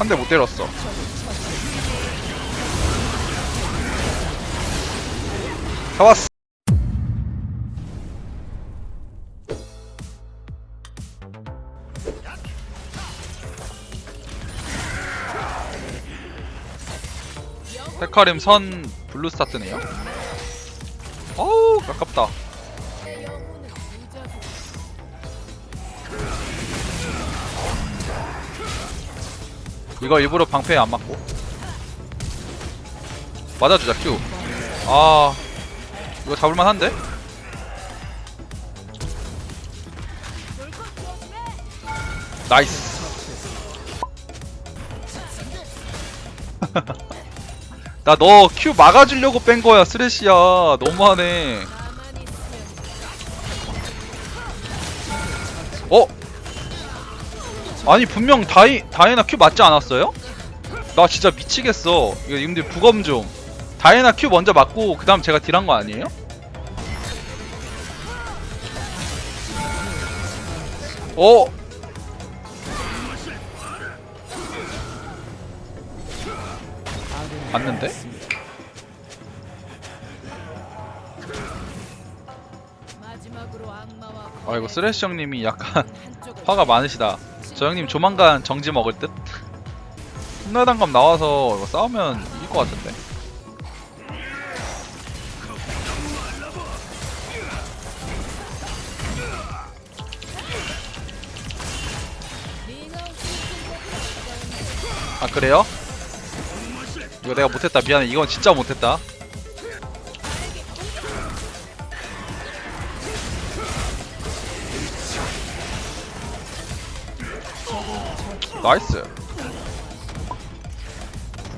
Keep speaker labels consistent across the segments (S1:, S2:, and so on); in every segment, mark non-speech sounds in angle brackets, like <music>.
S1: 한 대 못 때렸어. 잡았어. 헤카림 선 블루 스타트네요. 어우 아깝다. 이거 일부러 방패에 안 맞고 맞아주자 큐. 아 이거 잡을만한데? 나이스. <laughs> 나너큐 막아주려고 뺀 거야 쓰레쉬야 너무하네. 어? 아니 분명 다이 다이나 큐 맞지 않았어요? 나 진짜 미치겠어. 이거 님들 부검 좀. 다이나 큐 먼저 맞고 그 다음 제가 딜한 거 아니에요? 어? 맞는데? 아 이거 쓰레쉬 형님이 약간 <laughs> 화가 많으시다. 저 형님 조만간 정지 먹을 듯? hun나단감 나와서 이거 싸우면 이길 것 같은데? 아 그래요? 이거 내가 못했다 미안해 이건 진짜 못했다 나이스.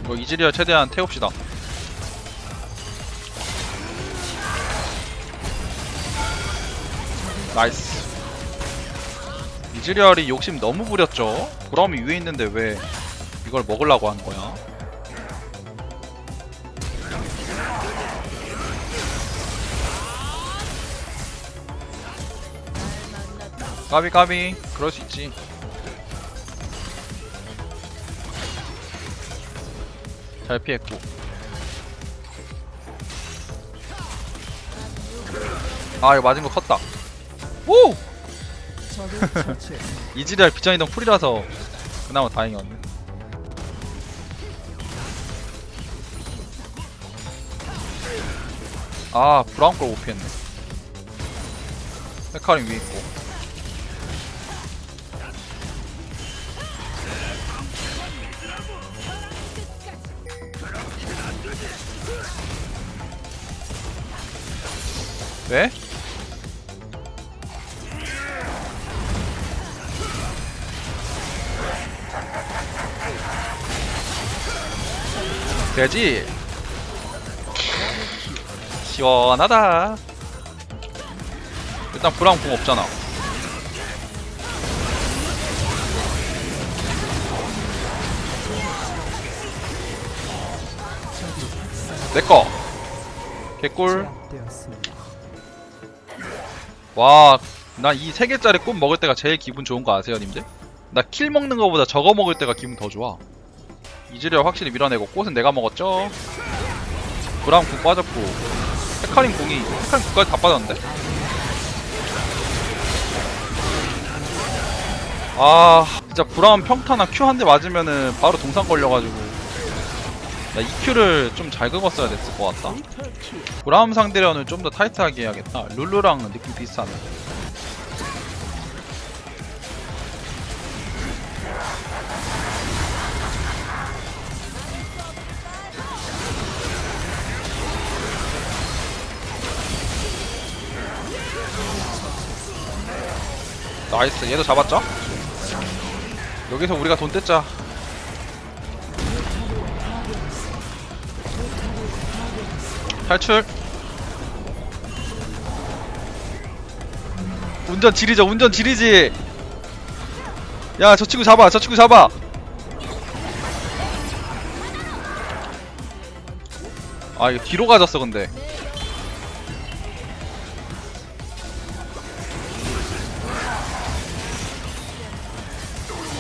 S1: 이거 이즈리얼 최대한 태웁시다. 나이스. 이즈리얼이 욕심 너무 부렸죠? 보람이 위에 있는데 왜 이걸 먹으려고 하는 거야? 까비 까비. 그럴 수 있지 잘 피했고. 아 이거 맞은 거 컸다. 오! <laughs> 이지리알 비전이동 풀이라서 그나마 다행이었네. 아 브라운 걸 못 피했네. 헤카림 위에 있고 왜? 돼지. 시원하다. 일단 브라운 공 없잖아. 내꺼 개꿀 와, 나 이 세 개짜리 꽃 먹을 때가 제일 기분 좋은 거 아세요, 님들? 나 킬 먹는 거보다 저거 먹을 때가 기분 더 좋아. 이즈리얼 확실히 밀어내고 꽃은 내가 먹었죠. 브라운 궁 빠졌고 헤카림 궁이 헤카림 궁까지 다 빠졌는데? 아, 진짜 브라운 평타나 큐한대 맞으면은 바로 동상 걸려가지고 나 EQ를 좀 잘 긁었어야 됐을 것 같다. 브라움 상대로는 좀 더 타이트하게 해야겠다. 룰루랑 느낌 비슷하네. 나이스, 얘도 잡았죠? 여기서 우리가 돈 뗐자. 탈출. 운전 지리죠, 운전 지리지. 야, 저 친구 잡아, 저 친구 잡아. 아, 이거 뒤로 가졌어, 근데.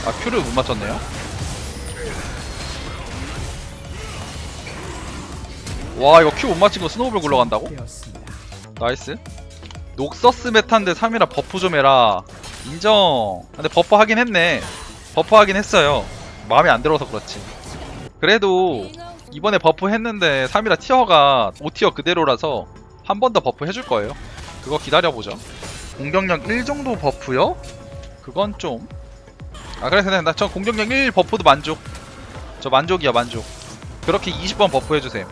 S1: 아, 큐를 못 맞췄네요. 와 이거 큐 못 맞힌 거 스노우볼 굴러간다고? 나이스. 녹서스 메타인데 3이라 버프 좀 해라. 인정. 근데 버프 하긴 했네. 버프 하긴 했어요. 마음에 안 들어서 그렇지. 그래도 이번에 버프 했는데 3이라 티어가 5티어 그대로라서 한 번 더 버프 해줄 거예요. 그거 기다려보죠. 공격력 1 정도 버프요? 그건 좀. 아 그래서 나저 공격력 1 버프도 만족. 저 만족이야 만족. 그렇게 20번 버프 해주세요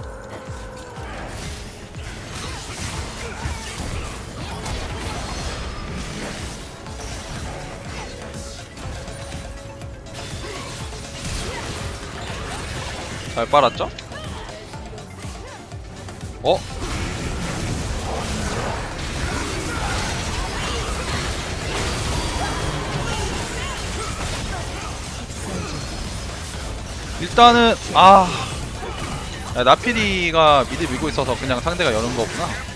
S1: 잘 빨았죠? 어? 일단은 아 야, 나피리가 미드 밀고 있어서 그냥 상대가 여는 거구나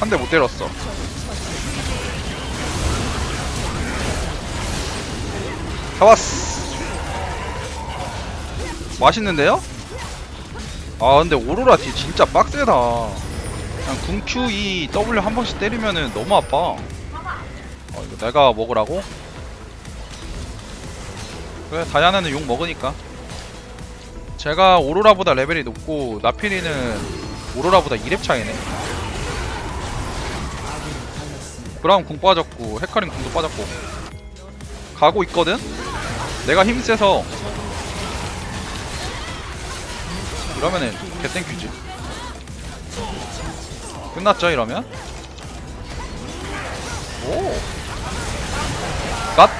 S1: 한 대 못 때렸어. 잡았어 맛있는데요? 아 근데 오로라 뒤 진짜 빡세다. 그냥 궁 Q, E, W 한 번씩 때리면은 너무 아파. 어 이거 내가 먹으라고? 그래 다이아나는 욕 먹으니까. 제가 오로라보다 레벨이 높고 나피리는 오로라보다 2렙 차이네 브라운 궁 빠졌고 헤카림 궁도 빠졌고 가고 있거든? 내가 힘 세서 이러면은 개땡큐지 끝났죠 이러면? 오 갓!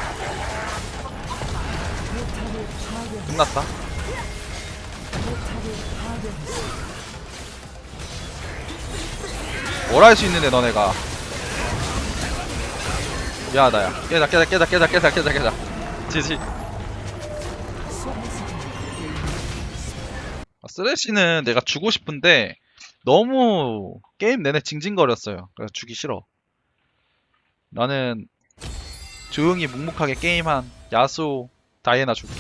S1: 끝났다 뭘 할 수 있는데 너네가 미안하다 야 깨자 깨자 깨자 깨자 깨자 깨자 깨자 지지 아, 쓰레쉬는 내가 주고 싶은데 너무 게임 내내 징징거렸어요. 그래서 주기 싫어. 나는 조용히 묵묵하게 게임한 야수 다이애나 줄게.